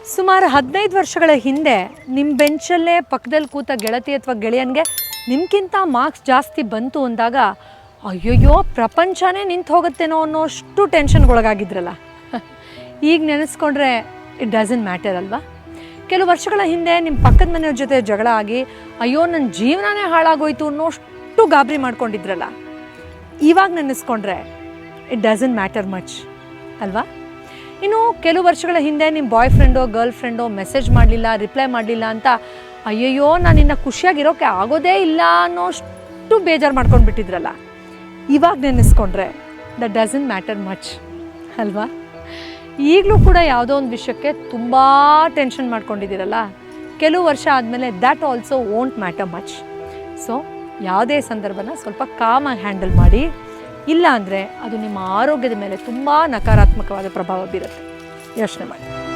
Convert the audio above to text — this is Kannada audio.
ಸುಮಾರು ಹದಿನೈದು ವರ್ಷಗಳ ಹಿಂದೆ ನಿಮ್ಮ ಬೆಂಚಲ್ಲೇ ಪಕ್ಕದಲ್ಲಿ ಕೂತ ಗೆಳತಿ ಅಥವಾ ಗೆಳೆಯನಿಗೆ ನಿಮ್ಗಿಂತ ಮಾರ್ಕ್ಸ್ ಜಾಸ್ತಿ ಬಂತು ಅಂದಾಗ, ಅಯ್ಯಯ್ಯೋ, ಪ್ರಪಂಚನೇ ನಿಂತು ಹೋಗುತ್ತೇನೋ ಅನ್ನೋಷ್ಟು ಟೆನ್ಷನ್ಗೊಳಗಾಗಿದ್ರಲ್ಲ. ಈಗ ನೆನೆಸ್ಕೊಂಡ್ರೆ ಇಟ್ ಡಸಂಟ್ ಮ್ಯಾಟರ್ ಅಲ್ವಾ? ಕೆಲವು ವರ್ಷಗಳ ಹಿಂದೆ ನಿಮ್ಮ ಪಕ್ಕದ ಮನೆಯವ್ರ ಜೊತೆ ಜಗಳ ಆಗಿ, ಅಯ್ಯೋ ನನ್ನ ಜೀವನನೇ ಹಾಳಾಗೋಯ್ತು ಅನ್ನೋಷ್ಟು ಗಾಬರಿ ಮಾಡ್ಕೊಂಡಿದ್ರಲ್ಲ. ಇವಾಗ ನೆನೆಸ್ಕೊಂಡ್ರೆ ಇಟ್ ಡಸಂಟ್ ಮ್ಯಾಟರ್ ಮಚ್ ಅಲ್ವಾ? ಇನ್ನು ಕೆಲವು ವರ್ಷಗಳ ಹಿಂದೆ ನಿಮ್ಮ ಬಾಯ್ ಫ್ರೆಂಡೋ ಗರ್ಲ್ ಫ್ರೆಂಡೋ ಮೆಸೇಜ್ ಮಾಡಲಿಲ್ಲ ರಿಪ್ಲೈ ಮಾಡಲಿಲ್ಲ ಅಂತ, ಅಯ್ಯಯ್ಯೋ, ನಾನು ಇನ್ನು ಖುಷಿಯಾಗಿರೋಕೆ ಆಗೋದೇ ಇಲ್ಲ ಅನ್ನೋಷ್ಟು ಬೇಜಾರು ಮಾಡ್ಕೊಂಡು ಬಿಟ್ಟಿದ್ರಲ್ಲ. ಇವಾಗ ನೆನೆಸ್ಕೊಂಡ್ರೆ ದಟ್ ಡಸಂಟ್ ಮ್ಯಾಟರ್ ಮಚ್ ಅಲ್ವಾ? ಈಗಲೂ ಕೂಡ ಯಾವುದೋ ಒಂದು ವಿಷಯಕ್ಕೆ ತುಂಬ ಟೆನ್ಷನ್ ಮಾಡ್ಕೊಂಡಿದ್ದೀರಲ್ಲ. ಕೆಲವು ವರ್ಷ ಆದಮೇಲೆ that also won't matter much so ಯಾವುದೇ ಸಂದರ್ಭನ ಸ್ವಲ್ಪ ಕಾಮಾಗಿ ಹ್ಯಾಂಡಲ್ ಮಾಡಿ. ಇಲ್ಲ ಅಂದರೆ ಅದು ನಿಮ್ಮ ಆರೋಗ್ಯದ ಮೇಲೆ ತುಂಬ ನಕಾರಾತ್ಮಕವಾದ ಪ್ರಭಾವ ಬೀರುತ್ತೆ. ಯೋಚನೆ ಮಾಡಿ.